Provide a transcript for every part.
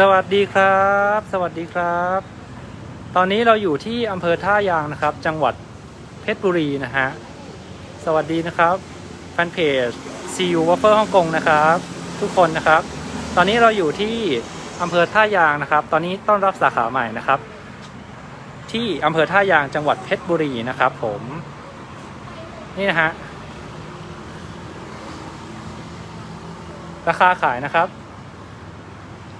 สวัสดีครับ สวัสดีครับ ตอนนี้เราอยู่ที่อำเภอท่ายางนะครับ จังหวัดเพชรบุรีนะฮะ สวัสดีนะครับ แฟนเพจ CU Waffle ฮ่องกงนะครับ ทุกคนนะครับ ตอนนี้เราอยู่ที่อำเภอท่ายางนะครับ ตอนนี้ต้อนรับสาขาใหม่นะครับ ที่อำเภอท่ายางจังหวัดเพชรบุรีนะครับ ผม นี่นะฮะ ราคาขายนะครับ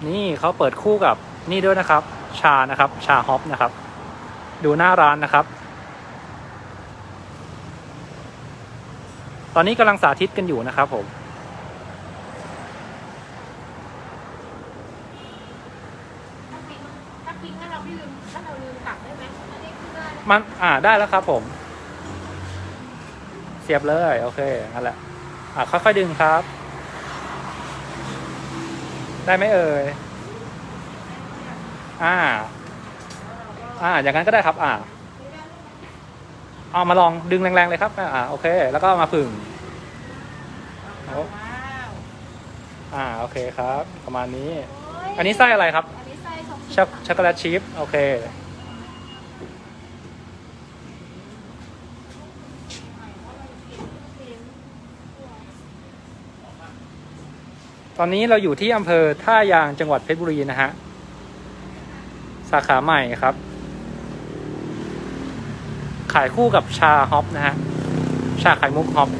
นี่เขาเปิดคู่กับนี่ด้วยนะครับ ชานะครับ ชาฮอปนะครับ ดูหน้าร้านนะครับ ตอนนี้กำลังสาธิตกันอยู่นะครับผมถ้าทิ้งถ้าเราไม่ลืมถ้าเราลืมกลับได้ไหมอันนี้คือได้มันอ่าได้แล้วครับผม เสียบเลย โอเคนั่นแหละอ่าค่อยๆดึงครับ ได้ไหมเอ่ย อ่า อ่า อย่างนั้นก็ได้ครับ อ่า เอามาลองดึงแรงๆเลยครับ อ่า โอเค แล้วก็มาผึ่งโอ้ว้าวอ่า โอเคครับ ประมาณนี้โยอันนี้ไส้อะไรครับ อันนี้ไส้สองช็อกช็อกโกแลตชิพ โอเค ตอนนี้เราอยู่ที่อำเภอท่ายางจังหวัดเพชรบุรีนะฮะ สาขาใหม่ครับ ขายคู่กับชาฮอปนะฮะ ชาไข่มุกฮอป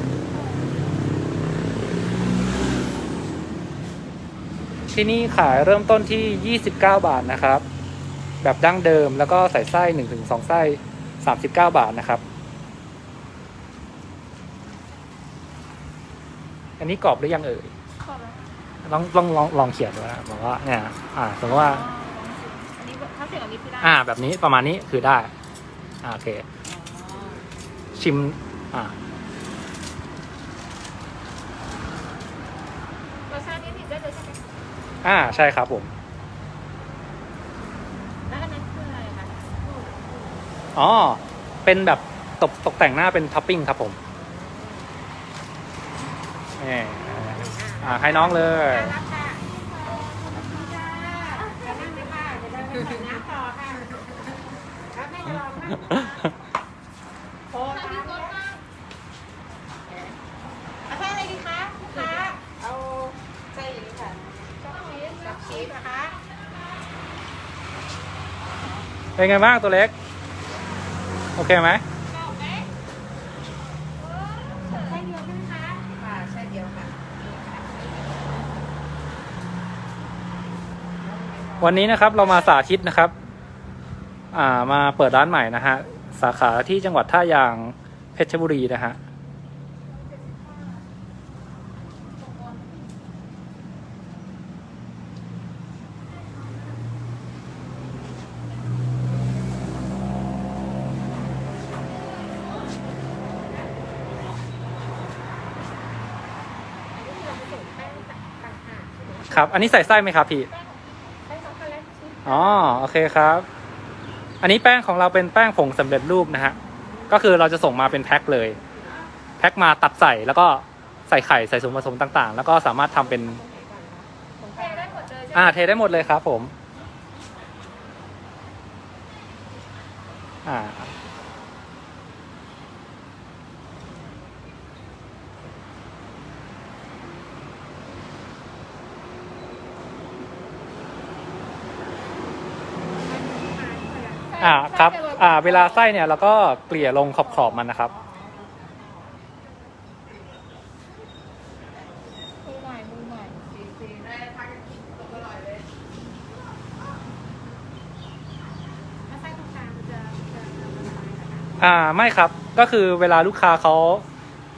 ที่นี่ขายเริ่มต้นที่ 29 บาทนะครับ แบบดั้งเดิมแล้วก็ใส่ไส้ 1-2ถึงไส้ 39 บาทนะครับอันนี้กรอบหรือยังเอ่ย กรอบไหม ลองลองลองลองเขียนดูนะบอกว่าเนี่ยอ่าสมมติว่าอันนี้ถ้าเสียงอันนี้คือได้อ่า แบบนี้ประมาณนี้คือได้อ่าโอเคอ๋อชิม อ่า รสชาตินี้ผิดได้เลยใช่ไหมอ่าใช่ครับผม แล้วอันนั้นคืออะไรคะอ๋อ เป็นแบบตกตกแต่งหน้าเป็นท็อปปิ้งครับผมนี่ อ่าให้น้องเลยน่ารักค่ะขอบคุณค่ะจะนั่งไหมค่ะเดี๋ยวเราไปสั่งน้ำต่อค่ะแล้วไม่รอค่ะโอ้ตามเนี่ยเอาไส้อะไรดีคะลูกค้าเอาไส้นี้ค่ะช็อกชีสช็อกชีสนะคะเป็นไงบ้างตัวเล็ก โอเคไหมชอบไหมไส้เดียวใช่ไหมคะค่ะไส้เดียวค่ะ วันนี้นะครับเรามาสาธิตนะครับ อ่ามาเปิดร้านใหม่นะฮะสาขาที่จังหวัดท่ายางเพชรบุรีนะฮะครับ อันนี้ใส่ไส้ไหมครับพี่ ไส้ช็อกโกแลตชิพ อ๋อโอเคครับ อันนี้แป้งของเราเป็นแป้งผงสำเร็จรูปนะฮะ ก็คือเราจะส่งมาเป็นแพ็คเลย แพ็คมาตัดใส่แล้วก็ใส่ไข่ใส่ส่วนผสมต่างๆ แล้วก็สามารถทำเป็นผมเทได้หมดเลยใช่ไหมอ่าเทได้หมดเลยครับผม อ่า อ่าครับอ่าเวลาไส้เนี่ยเราก็เกลี่ยลงขอบๆมันนะครับอ่าไส้ตรงกลางมันจะจะจะละลายนะคะอ่าไม่ครับก็คือเวลาลูกค้าเขา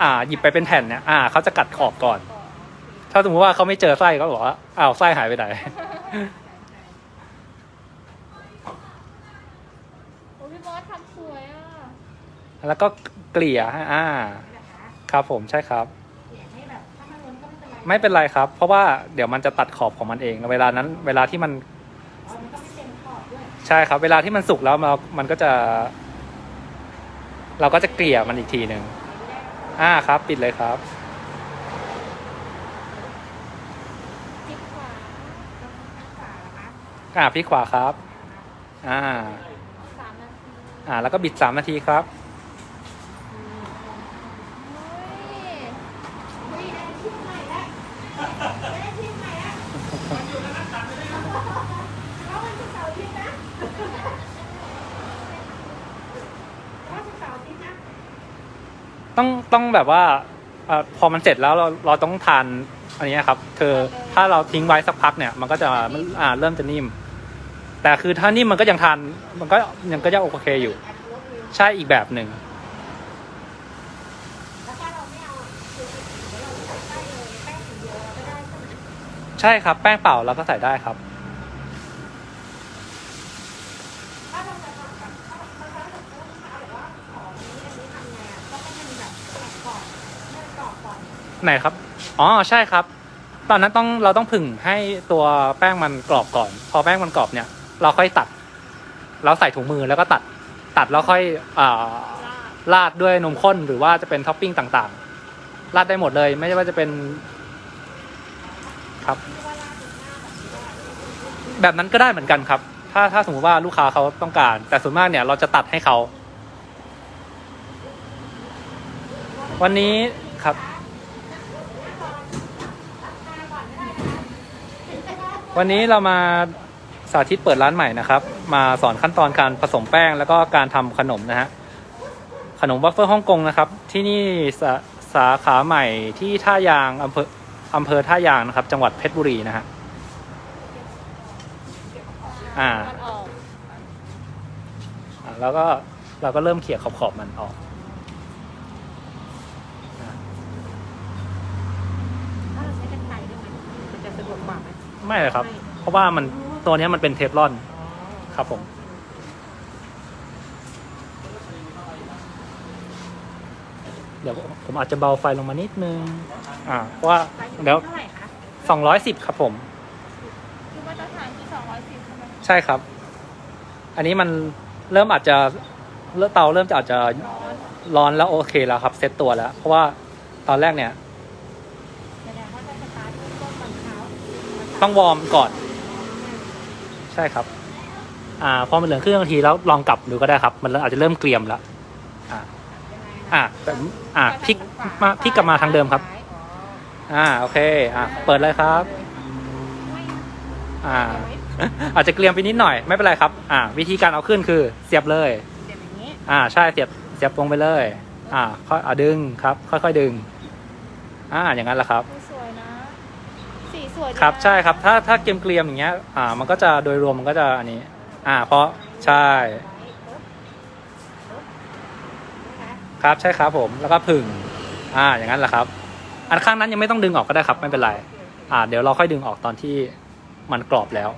อ่าหยิบไปเป็นแผ่นเนี่ยอ่าเขาจะกัดขอบก่อน ถ้าสมมติว่าเขาไม่เจอไส้เขาบอกว่าอ้าวไส้หายไปไหน โอ้พี่บอสทำสวยอะ แล้วก็เกลี่ยให้อ่านี่นะคะครับผมใช่ครับเขียนให้แบบถ้ามันล้นก็ไม่เป็นไรไม่เป็นไรครับ เพราะว่าเดี๋ยวมันจะตัดขอบของมันเอง เวลานั้น เวลาที่มันอ๋อมันก็ไม่เต็มขอบด้วยใช่ครับ เวลาที่มันสุกแล้วเรามันก็จะ เราก็จะเกลี่ยมันอีกทีหนึ่งอ่าครับ ปิดเลยครับพลิกขวาแล้วพลิกขวานะคะอ่าพลิกขวาครับ อ่าสามนาทีอ่า แล้วก็บิดสามนาทีครับ เฮ้ย ได้ชิ้นใหม่แล้วได้ชิ้นใหม่แล้วเพราะมันคือเสาร์อาทิตย์นะเพราะเป็นเสาร์อาทิตย์นะ ต้องต้องแบบว่าเออพอมันเสร็จแล้วเราเราต้องทานอันนี้ครับคือถ้าเราทิ้งไว้สักพักเนี่ยมันก็จะอ่าเริ่มจะนิ่ม แต่คือถ้านิ่มมันก็ยังทานมันก็ยังก็จะโอเคอยู่ ใช่อีกแบบหนึ่งใช่ไหมใช่ครับ แป้งเปล่าเราก็ใส่ได้ครับ ถ้าเราจะทำแบบถ้าถ้าเราจะทำข้าวหรือว่าของนี้อันนี้ทำไงอะต้องให้มันแบบแข็งก่อนให้มันกรอบก่อน ไหนครับ อ๋อใช่ครับ ตอนนั้นต้องเราต้องผึ่งให้ตัวแป้งมันกรอบก่อน พอแป้งมันกรอบเนี่ย เราค่อยตัด เราใส่ถุงมือแล้วก็ตัด ตัดแล้วค่อยอ่าราดด้วยนมข้นหรือว่าจะเป็นท็อปปิ้งต่างๆ ราดได้หมดเลย ไม่ว่าจะเป็น ครับ แบบนั้นก็ได้เหมือนกันครับ ถ้าถ้าสมมติว่าลูกค้าเขาต้องการ แต่ส่วนมากเนี่ยเราจะตัดให้เขา วันนี้ครับ วันนี้เรามาสาธิตเปิดร้านใหม่นะครับ มาสอนขั้นตอนการผสมแป้งแล้วก็การทำขนมนะฮะขนมวัฟเฟิลฮ่องกงนะครับ ที่นี่สาสาขาใหม่ที่ท่ายางอำเภออำเภอท่ายางนะครับ จังหวัดเพชรบุรีนะฮะอ่ามันออกอะแล้วก็เราก็เริ่มเขี่ยขอบๆมันออก ถ้าเราใช้กันไกรได้ไหมมันจะสะดวกกว่า ไหมไม่เลยครับ เพราะว่ามันตัวเนี้ยมันเป็นเทฟลอนครับผม เดี๋ยวผมอาจจะเบาไฟลงมานิดนึง อ่าเพราะว่าไกรอยู่เดี๋ยวเท่าไหร่คะสองร้อยสิบครับผม คือมาตรฐานคือสองร้อยสิบใช่ไหมใช่ครับ อันนี้มันเริ่มอาจจะเริ่มเตาเริ่มจะอาจจะร้อนร้อนแล้วโอเคแล้วครับ เซตตัวแล้ว เพราะว่าตอนแรกเนี่ย แสดงว่าถ้าสตาร์ทต้นตอนเช้า ต้องวอร์มก่อน ใช่ครับ อ่าพอมันเหลืองครึ่งนาทีแล้วลองกลับดูก็ได้ครับ มันอาจจะเริ่มเกรียมแล้วอ่ายังไงอ่าแบบอ่าพลิกมาพลิกกลับมาทางเดิมครับ อ่าโอเค อ่าเปิดเลยครับ อ่า อาจจะเกรียมไปนิดหน่อยไม่เป็นไรครับ อ่า วิธีการเอาขึ้นคือเสียบเลยเดี๋ยวอย่างนี้อ่าใช่เสียบเสียบลงไปเลย อ่าค่อยอ่าดึงครับ ค่อยๆดึง อ่าอย่างนั้นแหละครับสวยนะสีส วยดีครับนะใช่ครับถ้าถ้าเกรียมเกรียมๆอย่างเงี้ยอ่ามันก็จะโดยรวมมันก็จะอันนี้ อ่า เพราะใช่ครับใช่ครับผมแล้วก็ผึ่งอ่าอย่างนั้นแหละครับ อันข้างนั้นยังไม่ต้องดึงออกก็ได้ครับ ไม่เป็นไร อ่า เดี๋ยวเราค่อยดึงออกตอนที่มันกรอบแล้ว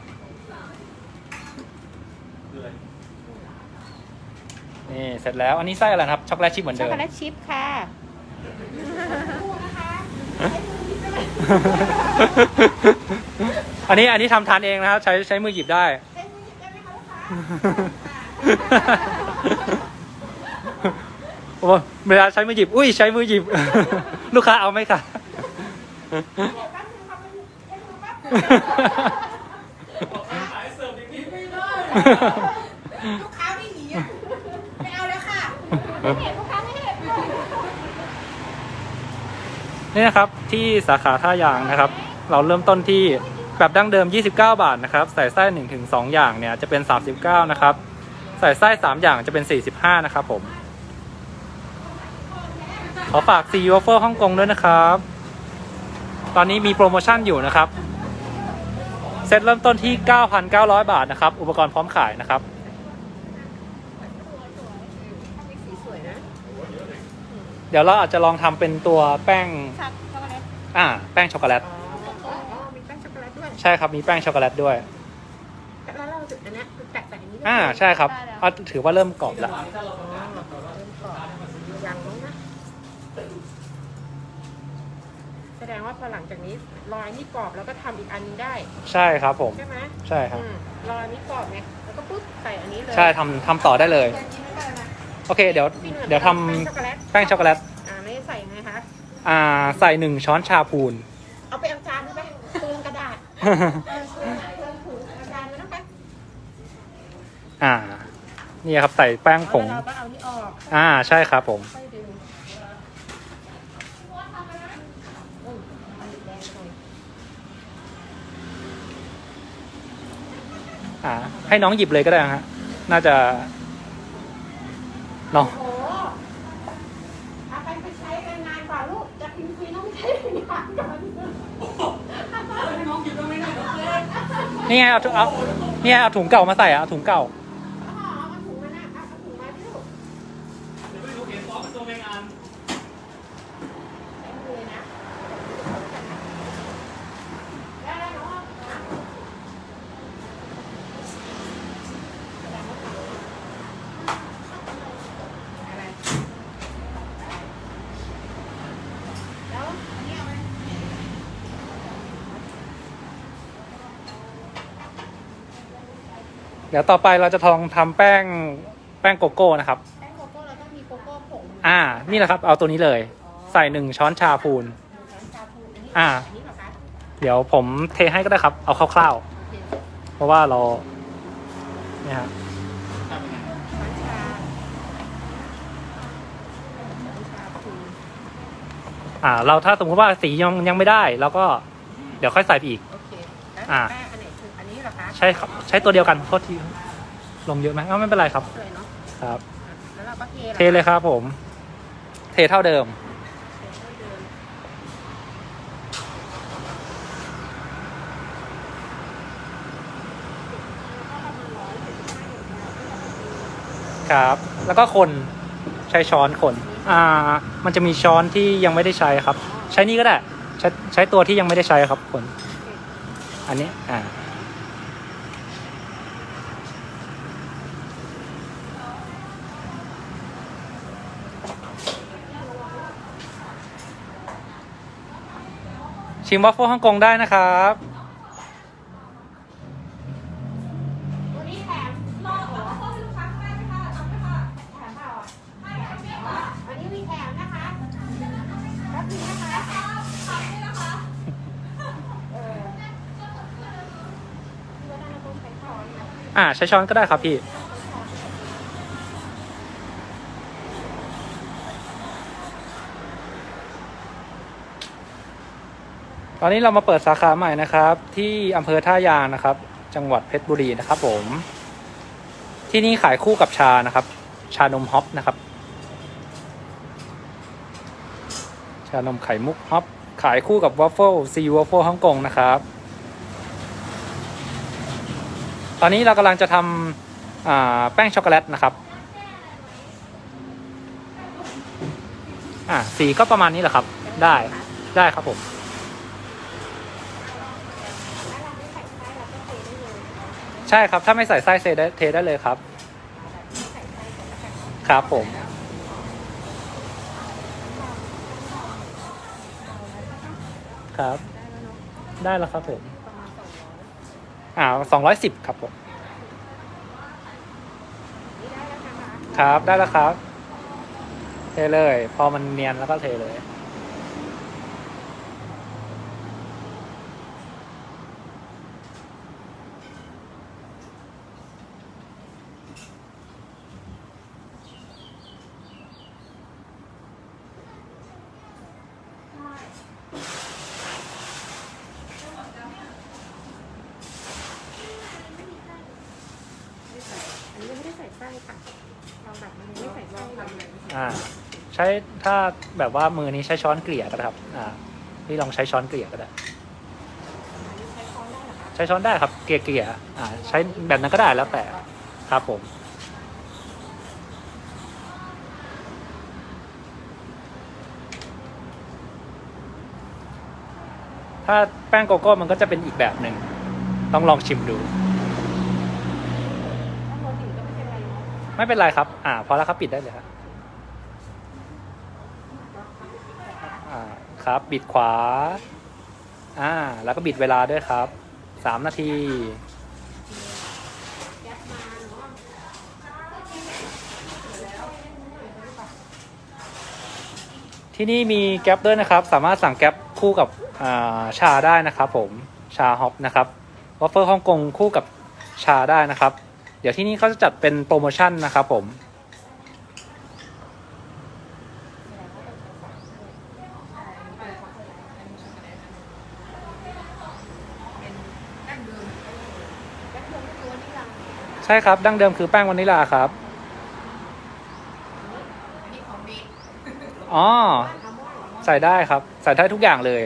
นี่เสร็จแล้วอันนี้ไส้อะไรนะครับช็อกโกแลตชิพเหมือนช็อกเดิมโกแลตชิพค่ะ อันนี้อันนี้ทำทานเองนะครับ ใช้ใช้มือหยิบได้โอ้เวลาใช้มือหยิบ อุ้ยใช้มือหยิบ ลูกค้าเอาไหมคะลูกค้าไม่หนีอะไม่เอาแล้วค่ะเห็นลูกค้าไม่เห็นเลย นี่นะครับที่สาขาท่ายางนะครับ เราเริ่มต้นที่แบบดั้งเดิม 29 บาทนะครับใส่ไส้1ถึง2อย่างเนี่ยจะเป็น 39 นะครับ ใส่ไส้ 3 อย่างจะเป็น 45 นะครับผม ขอฝากซีวอฟเฟอร์ฮ่องกงด้วยนะครับ ตอนนี้มีโปรโมชั่นอยู่นะครับ เซตเริ่มต้นที่ 9,900 บาทนะครับ อุปกรณ์พร้อมขายนะครับ เดี๋ยวเราอาจจะลองทำเป็นตัวแป้งชักช็อกโกแลตอ่าแป้งช็อกโกแลต อ๋อมีแป้งช็อกโกแลตด้วย ใช่ครับ มีแป้งช็อกโกแลตด้วย แล้วเราจุดอันเนี้ยคือแตะใส่อันนี้ได้อ่าใช่ครับอะถือว่าเริ่มกรอบแล้วยังมั้งนะ แสดงว่าพอหลังจากนี้รอยนี่กรอบแล้วก็ทำอีกอันนึงได้ใช่ครับผม ใช่ไหมใช่ครับ อืมรอยนี้กรอบไงแล้วก็ปุ๊บใส่อันนี้เลย ใช่ทำทำต่อได้เลย อยากกินไม่ได้นะ โอเคเดี๋ยวพี่หนุ่มเดี๋ยวทแป้งช็อกโกแลตำแป้งช็อกโกแลตอ่าไม่ได้ใส่ไงคะอ่าใส่หนึ่งช้อนชาพูน เอาไปเอาจานได้ไหมเปลืองกระดาษเออเปลืองถุงเอาจานไม่ต้องไปอ่า นี่ครับใส่แป้งผงแล้วเราก็เอานี่ออกอ่าใช่ครับผมค่อยดึงโอ้ยมันแดงไปหน่อยอ่าให้น้องหยิบเลยก็ได้ฮะ น่าจะลองโอ้โห เอาไปไปใช้กันนานกว่าลูกจะพิมพ์คุยต้องใช้งานก่อนนี่ไงเอาถุงเอานี่ไงเอาถุงเก่ามาใส่อะเอาถุงเก่า อ๋อเอาถุงมานะเอาถุงมาที่ลูกเต็มเลยนะแล้วแล้วเนาะอะไรแล้วอันนี้เอาไหม เดี๋ยวต่อไปเราจะทองทำแป้งแป้งโกโก้นะครับ แป้งโกโก้เราต้องมีโกโก้ผงอ่า นี่แหละครับ เอาตัวนี้เลย ใส่หนึ่งช้อนชาพูน น้ำชาพูอันนี้อ่า อันนี้เหรอคะเดี๋ยวผมเทให้ก็ได้ครับ เอาคร่าวโอเคๆ เพราะว่าเราเนี่ยฮะช้อนชาช้อนชาพูอ่า เราถ้าสมมติว่าสียังยังไม่ได้เราก็เดี๋ยวค่อยใส่ไปอีก โอเคแล้วอ่า แป้ง ช่ครับใช้ตัวเดียวกันโทษทีลงเยอะไหมเอ้าไม่เป็นไรครับเลยเนาะครับ แล้วเราก็เทหรอเทเลยครับผม เทเท่าเดิม ครับ แล้วก็คนใช้ช้อนคน อ่า มันจะมีช้อนที่ยังไม่ได้ใช้ครับ ใช้นี่ก็ได้ ใช้ใช้ตัวที่ยังไม่ได้ใช้ครับคน อันนี้ อ่า ชิมวัฟเฟิลฮ่องกงได้นะครับ วันนี้แถมรอบเหรอแถมเปล่าอะวันนี้มีแถมนะคะแป๊บนึงนะคะ เออที่ว่าด้านเราต้องใช้ช้อนนะ อ่าใช้ช้อนก็ได้ครับพี่ ตอนนี้เรามาเปิดสาขาใหม่นะครับ ที่อำเภอท่ายางนะครับ จังหวัดเพชรบุรีนะครับ ผม ที่นี่ขายคู่กับชานะครับ ชานมฮอปนะครับ ชานมไข่มุกฮอปขายคู่กับวอฟเฟิลซีวอฟเฟิลฮ่องกงนะครับ ตอนนี้เรากำลังจะทำแป้งช็อกโกแลตนะครับอ่าสีก็ประมาณนี้แหละครับ ได้ ได้ครับผม ถ้าเราไม่ใส่ไส้เราก็เทได้เลย ใช่ครับ ถ้าไม่ใส่ไส้เทได้เทได้เลยครับ ครับผม ครับ ได้แล้วครับผมอ่าสองร้อยสิบครับผม ครับ ได้แล้วครับ เทเลย พอมันเนียนแล้วก็เทเลย อันนี้ยังไม่ได้ใส่ไส้ค่ะเราแบบมันยังไม่ใส่ไส้เลย อ่า ใช้ถ้าแบบว่ามือนี้ใช้ช้อนเกลี่ยก็ได้ครับ อ่าพี่ลองใช้ช้อนเกลี่ยก็ได้อันนี้ใช้ช้อนได้เหรอคะใช้ช้อนได้ครับ เกลี่ยเกลี่ยอ่า ใช้แบบนั้นก็ได้แล้วแต่ครับผม ถ้าแป้งโกโก้มันก็จะเป็นอีกแบบหนึ่ง ต้องลองชิมดูถ้าโรตีก็ไม่เป็นไรเนาะไม่เป็นไรครับ อ่า พอแล้วครับ ปิดได้เลยครับ อ่า ครับ บิดขวา อ่า แล้วก็บิดเวลาด้วยครับ สามนาทีที่นี่มีแก๊ปด้วยนะครับ สามารถสั่งแก๊ปคู่กับาชาได้นะครับ ผมชาฮอปนะครับวอฟเฟิลฮ่องกงคู่กับชาได้นะครับ เดี๋ยวที่นี่เขาจะจัดเป็นโปรโมชั่นนะครับผม ดั้งเดิมดั้งเดิมก็คือวันนี้เรา ใช่ครับ ดั้งเดิมคือแป้งวานิลาครับ อ๋อ ใส่ได้ครับ ใส่ได้ทุกอย่างเลย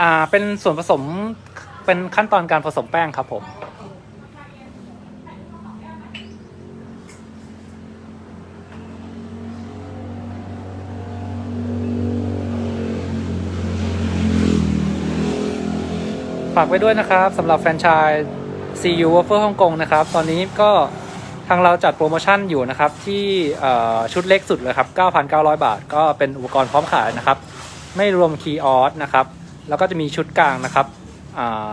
อ่า เป็นส่วนผสม เป็นขั้นตอนการผสมแป้งครับผม ฝากไว้ด้วยนะครับสำหรับแฟรนไชส์ CU Waffle ฮ่องกงนะครับ ตอนนี้ก็ทางเราจัดโปรโมชั่นอยู่นะครับ ที่ชุดเล็กสุดเลยครับ 9,900 บาท ก็เป็นอุปกรณ์พร้อมขายนะครับ ไม่รวมคีย์ออสนะครับ แล้วก็จะมีชุดกลางนะครับอ่า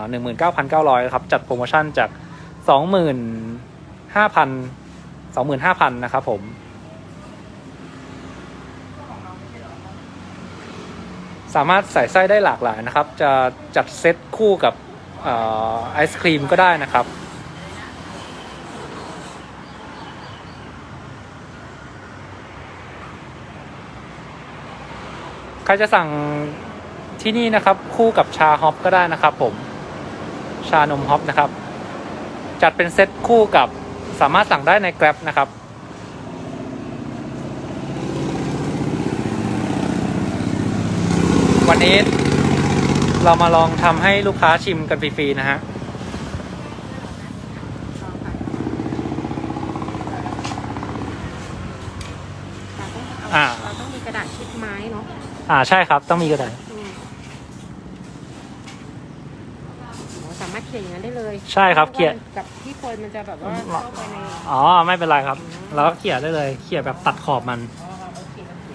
19,900ครับ จัดโปรโมชั่นจาก25,000 25,000นะครับผม สามารถใส่ไส้ได้หลากหลายนะครับ จะจัดเซตคู่กับออไอศครีมก็ได้นะครับ ใครจะสั่งที่นี่นะครับ คู่กับชาฮอปก็ได้นะครับผมชานมฮอปนะครับ จัดเป็นเซตคู่กับสามารถสั่งได้ใน Grab นะครับ นนี้เรามาลองทำให้ลูกค้าชิมกันฟรีๆนะฮะเราต้องเอาอ่า เราต้องมีกระดาษชิดไม้เนาะอ่าใช่ครับ ต้องมีกระดาษอืมโอ้สามารถเขียนอย่างนั้นได้เลยใช่ครับเขียน กับที่โพยมันจะแบบว่าเข้าไปในอ๋อไม่เป็นไรครับ เราก็เขี่ยได้เลยเขี่ยแบบตัดขอบมัน อ๋อโอเคโอเค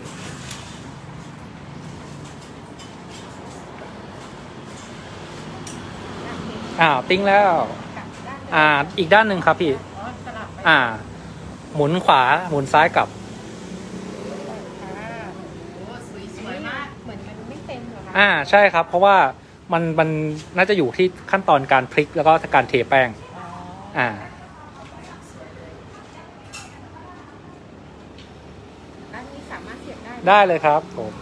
อ้าวติ้งแล้วกลับด้านอ่า อีกด้านหนึ่งครับพี่อ๋อสลับไปอ่า หมุนขวาหมุนซ้ายกลับค่ะโอ้สวยสวยมากเหมือนมันไม่เต็มเหรอคะอ่าใช่ครับ เพราะว่ามันมันน่าจะอยู่ที่ขั้นตอนการพลิกแล้วก็การเทแป้ง อ๋ออ่าด้านนี้สามารถเสียบได้ ได้เลยครับผม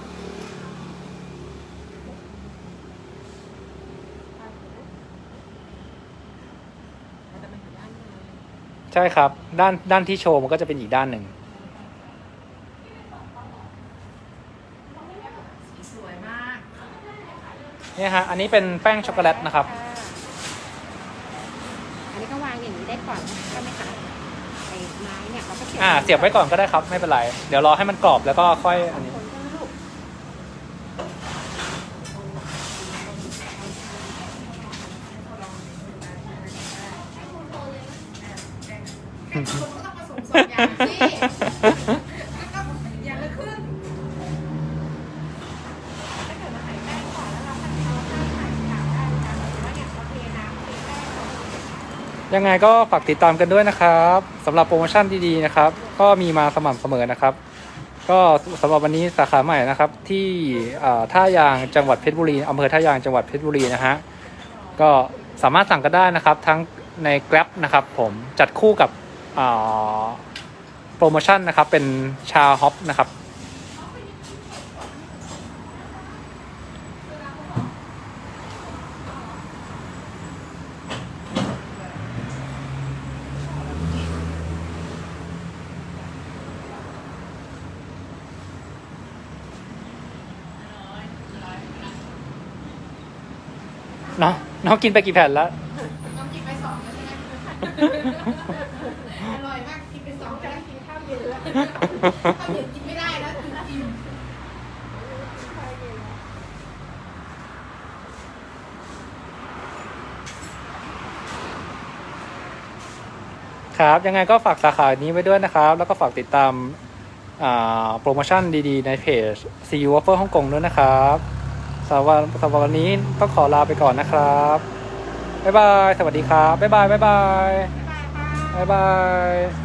เราจะมาอยู่ด้านใน ใช่ครับ ด้านด้านที่โชว์มันก็จะเป็นอีกด้านหนึ่งสีสวยมากเนี่ยฮะ อันนี้เป็นแป้งช็อกโกแลตนะครับค่ะอันนี้ก็วางอย่างนี้ได้ก่อนใช่ไหมคะไอ้ไม้เนี่ยเราก็เสียบอ่า เสียบไว้ก่อนก็ได้ครับ ไม่เป็นไร เดี๋ยวรอให้มันกรอบแล้วก็ค่อยอันนี้ คนก็ลูกคนก็ต้องผสมสองอย่างสิแล้วก็อย่างละครึ่งถ้าเกิดเราใส่แป้งก่อนแล้วเราเอาข้าวใส่กากได้นะคะหรือว่าเนี่ยเราเทน้ำเทแป้งก่อนยังไงก็ฝากติดตามกันด้วยนะครับสำหรับโปรโมชั่นดีๆนะครับ ก็มีมาสม่ำเสมอนะครับ ก็สำหรับวันนี้สาขาใหม่นะครับ ที่อ่าท่ายางจังหวัดเพชรบุรีอำเภอท่ายางจังหวัดเพชรบุรีนะฮะก็สามารถสั่งกันได้นะครับ ทั้งใน Grab นะครับ ผมจัดคู่กับ โปรโมชั่นนะครับ เป็นชาฮอปนะครับ เนาะน้องกินไปกี่แผ่นแล้ว น้องกินไปสองแล้วใช่ไหม เย็นแล้วกินไม่ได้แล้วกินกินครับ ยังไงก็ฝากสาขานี้ไว้ด้วยนะครับ แล้วก็ฝากติดตามโปรโมชั่นดีๆ ในเพจ CU Waffle ฮ่องกงด้วยนะครับสำหรับสำหรับวันนี้ต้องขอลาไปก่อนนะครับ บ๊ายบาย สวัสดีครับ บ๊ายบาย บ๊ายบาย บ๊ายบายบ๊ายบาย